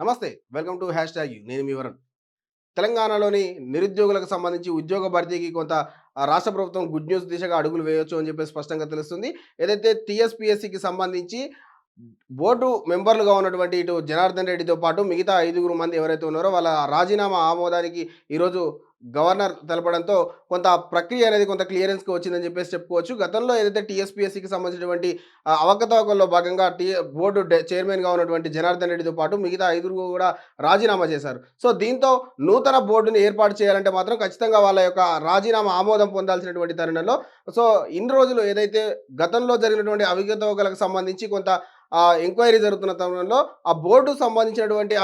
నమస్తే welcome to hash tag నేను మీ వరుణ్. తెలంగాణలోని నిరుద్యోగులకు సంబంధించి ఉద్యోగ భర్తీకి కొంత రాష్ట్ర ప్రభుత్వం గుడ్ న్యూస్ దిశగా అడుగులు వేయొచ్చు అని చెప్పి స్పష్టంగా తెలుస్తుంది. ఏదైతే టీఎస్పీఎస్సికి సంబంధించి బోర్డు మెంబర్లుగా ఉన్నటువంటి ఇటు జనార్దన్ రెడ్డితో పాటు మిగతా ఐదుగురు మంది ఎవరైతే ఉన్నారో వాళ్ళ రాజీనామా ఆమోదానికి ఈరోజు గవర్నర్ తెలపడంతో కొంత ప్రక్రియ అనేది కొంత క్లియరెన్స్కి వచ్చిందని చెప్పేసి చెప్పుకోవచ్చు. గతంలో ఏదైతే టీఎస్పీఎస్సికి సంబంధించినటువంటి అవకతవకల్లో భాగంగా టీ బోర్డు చైర్మన్గా ఉన్నటువంటి జనార్దన్ రెడ్డితో పాటు మిగతా ఐదుగురు కూడా రాజీనామా చేశారు. సో దీంతో నూతన బోర్డుని ఏర్పాటు చేయాలంటే మాత్రం ఖచ్చితంగా వాళ్ళ యొక్క రాజీనామా ఆమోదం పొందాల్సినటువంటి తరుణంలో సో ఇన్ని రోజులు ఏదైతే గతంలో జరిగినటువంటి అవకతవకలకు సంబంధించి కొంత ఎంక్వైరీ జరుగుతున్న తరుణంలో ఆ బోర్డు సంబంధించినటువంటి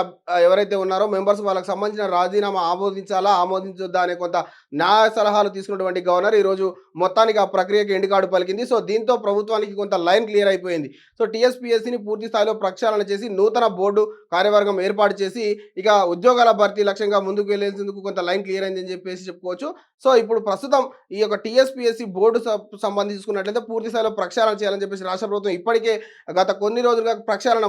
ఎవరైతే ఉన్నారో మెంబర్స్ వాళ్ళకి సంబంధించిన రాజీనామా ఆమోదించాలా ఆమోదించ చూద్దా అనే కొంత న్యాయ సలహాలు తీసుకున్నటువంటి గవర్నర్ ఈరోజు మొత్తానికి ఆ ప్రక్రియకి ఎండుకాడు పలికింది. సో దీంతో ప్రభుత్వానికి కొంత లైన్ క్లియర్ అయిపోయింది. సో టీఎస్పీఎస్సీని పూర్తి స్థాయిలో ప్రక్షాళన చేసి నూతన బోర్డు కార్యవర్గం ఏర్పాటు చేసి ఇక ఉద్యోగాల భర్తీ లక్ష్యంగా ముందుకు వెళ్ళేందుకు కొంత లైన్ క్లియర్ అయిందని చెప్పేసి చెప్పుకోవచ్చు. సో ఇప్పుడు ప్రస్తుతం ఈ యొక్క టీఎస్పీఎస్సీ బోర్డు సంబంధించుకున్నట్లయితే పూర్తి స్థాయిలో ప్రక్షాళన చేయాలని చెప్పేసి రాష్ట్ర ప్రభుత్వం ఇప్పటికే గత కొన్ని రోజులుగా ప్రక్షాళన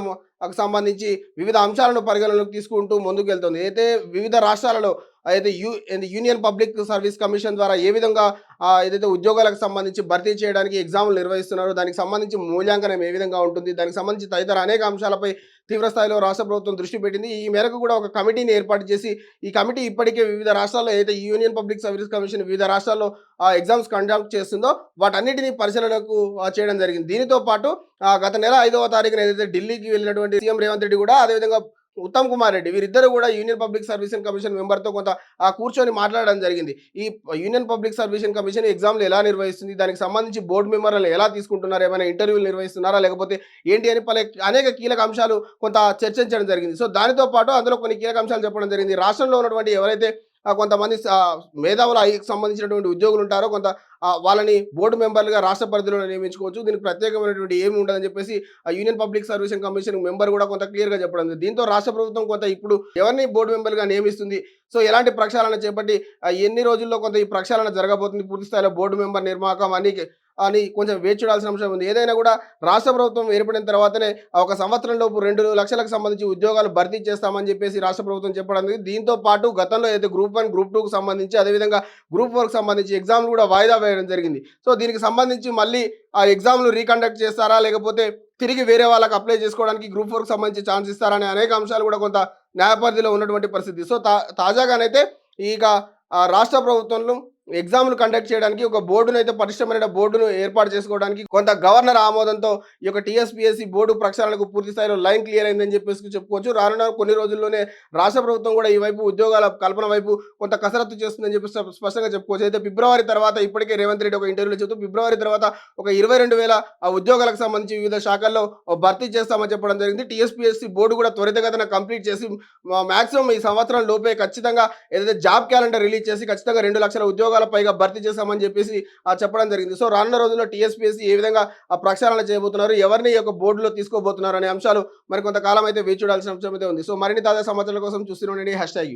సంబంధించి వివిధ అంశాలను పరిగణలోకి తీసుకుంటూ ముందుకు వెళ్తుంది అయితే వివిధ రాష్ట్రాలలో అయితే u union public service commission ద్వారా ఏ విధంగా ఏదైతే ఉద్యోగాలకు సంబంధించి భర్తీ చేయడానికి ఎగ్జామ్లు నిర్వహిస్తున్నారో దానికి సంబంధించి మూల్యాంకనం ఏ విధంగా ఉంటుంది దానికి సంబంధించి తదితర అనేక అంశాలపై తీవ్రస్థాయిలో రాష్ట్ర ప్రభుత్వం దృష్టి పెట్టింది. ఈ మేరకు కూడా ఒక కమిటీని ఏర్పాటు చేసి ఈ కమిటీ ఇప్పటికే వివిధ రాష్ట్రాల్లో ఏదైతే యూనియన్ పబ్లిక్ సర్వీస్ కమిషన్ వివిధ రాష్ట్రాల్లో ఎగ్జామ్స్ కండక్ట్ చేస్తుందో వాటన్నిటిని పరిశీలనకు చేయడం జరిగింది. దీనితో పాటు గత నెల ఐదవ తారీఖున ఏదైతే ఢిల్లీకి వెళ్ళినటువంటి సీఎం రేవంత్ రెడ్డి కూడా అదేవిధంగా ఉత్తమ్ కుమార్ రెడ్డి వీరిద్దరు కూడా యూనియన్ పబ్లిక్ సర్వీసింగ్ కమిషన్ మెంబర్తో కొంత ఆ, కూర్చొని మాట్లాడడం జరిగింది. ఈ యూనియన్ పబ్లిక్ సర్వీసింగ్ కమిషన్ ఎగ్జామ్లు ఎలా నిర్వహిస్తుంది దానికి సంబంధించి బోర్డు మెంబర్లు ఎలా తీసుకుంటున్నారు ఏమైనా ఇంటర్వ్యూలు నిర్వహిస్తున్నారా లేకపోతే ఏంటి అని పలు అనేక కీలక అంశాలు కొంత చర్చించడం జరిగింది. సో దానితో పాటు అందులో కొన్ని కీలక అంశాలు చెప్పడం జరిగింది. రాష్ట్రంలో ఉన్నటువంటి ఎవరైతే కొంతమంది మేధావులు ఐకి సంబంధించినటువంటి ఉద్యోగులు ఉంటారో. కొంత వాళ్ళని బోర్డు మెంబర్లుగా రాష్ట్ర పరిధిలో నియమించుకోవచ్చు. దీనికి ప్రత్యేకమైనటువంటి ఏమి ఉండదని చెప్పేసి ఆ union public servicing commission member కూడా కొంత క్లియర్గా చెప్పడం దీంతో రాష్ట్ర ప్రభుత్వం కొంత ఇప్పుడు ఎవరిని బోర్డు మెంబర్గా నియమిస్తుంది? సో ఎలాంటి ప్రక్షాళన చేపట్టి ఎన్ని రోజుల్లో కొంత ఈ ప్రక్షాళన జరగబోతుంది? పూర్తి స్థాయిలో బోర్డు మెంబర్ నిర్మాకం అని అని కొంచెం వేచి చూడాల్సిన అంశం ఉంది. ఏదైనా కూడా రాష్ట్ర ప్రభుత్వం ఏర్పడిన తర్వాతనే ఒక సంవత్సరం లోపు రెండు లక్షలకు సంబంధించి ఉద్యోగాలు భర్తీ చేస్తామని చెప్పేసి రాష్ట్ర ప్రభుత్వం చెప్పడం దీంతో పాటు గతంలో అయితే గ్రూప్ వన్ గ్రూప్ టూకు సంబంధించి అదేవిధంగా గ్రూప్ ఫోర్కి సంబంధించి ఎగ్జామ్లు కూడా వాయిదా వేయడం జరిగింది. సో దీనికి సంబంధించి మళ్ళీ ఆ ఎగ్జామ్లు రీకండక్ట్ చేస్తారా? లేకపోతే తిరిగి వేరే వాళ్ళకి అప్లై చేసుకోవడానికి గ్రూప్ ఫోర్కి సంబంధించి ఛాన్స్ ఇస్తారనే అనేక అంశాలు కూడా కొంత న్యాయపరిధిలో ఉన్నటువంటి పరిస్థితి. సో తా తాజాగానైతే ఇక రాష్ట్ర ప్రభుత్వంలో ఎగ్జామ్లు కండక్ట్ చేయడానికి ఒక బోర్డును అయితే పరిశ్రమైన బోర్డును ఏర్పాటు చేసుకోవడానికి కొంత గవర్నర్ ఆమోదంతో ఈ యొక్క టీఎస్పీఎస్సీ బోర్డు ప్రక్షాళనకు పూర్తి స్థాయిలో లైన్ క్లియర్ అయిందని చెప్పేసి చెప్పుకోవచ్చు. రానున్న కొన్ని రోజుల్లోనే రాష్ట్ర ప్రభుత్వం కూడా ఈ వైపు ఉద్యోగాల కల్పన వైపు కొంత కసరత్తు చేస్తుందని చెప్పి స్పష్టంగా చెప్పుకోవచ్చు. అయితే ఫిబ్రవరి తర్వాత ఇప్పటికే రేవంత్ రెడ్డి ఒక ఇంటర్వ్యూలో చెబుతూ ఫిబ్రవరి తర్వాత ఒక ఇరవై రెండు వేల ఆ ఉద్యోగాలకు సంబంధించి వివిధ శాఖల్లో భర్తీ చేస్తామని చెప్పడం జరిగింది. టీఎస్పీఎస్సీ బోర్డు కూడా త్వరితగతిన కంప్లీట్ చేసి మాక్సిమం ఈ సంవత్సరం లోపే ఖచ్చితంగా ఏదైతే జాబ్ క్యాలెండర్ రిలీజ్ చేసి ఖచ్చితంగా రెండు లక్షల ఉద్యోగాలు పైగా భర్తీ చేస్తామని చెప్పేసి ఆ, చెప్పడం జరిగింది. సో రానున్న రోజుల్లో టీఎస్పీఎస్సీ ఏ విధంగా ప్రక్షాళన చేయబోతున్నారు ఎవరిని ఈ యొక్క బోర్డులో తీసుకోబోతున్నారు అనే అంశాలు మరి కొంతకాలం అయితే వేచి చూడాల్సిన అంశం అయితే ఉంది. సో మరిన్ని తాజా సమాచారాల కోసం చూస్తూనే హ్యాష్ ట్యాగ్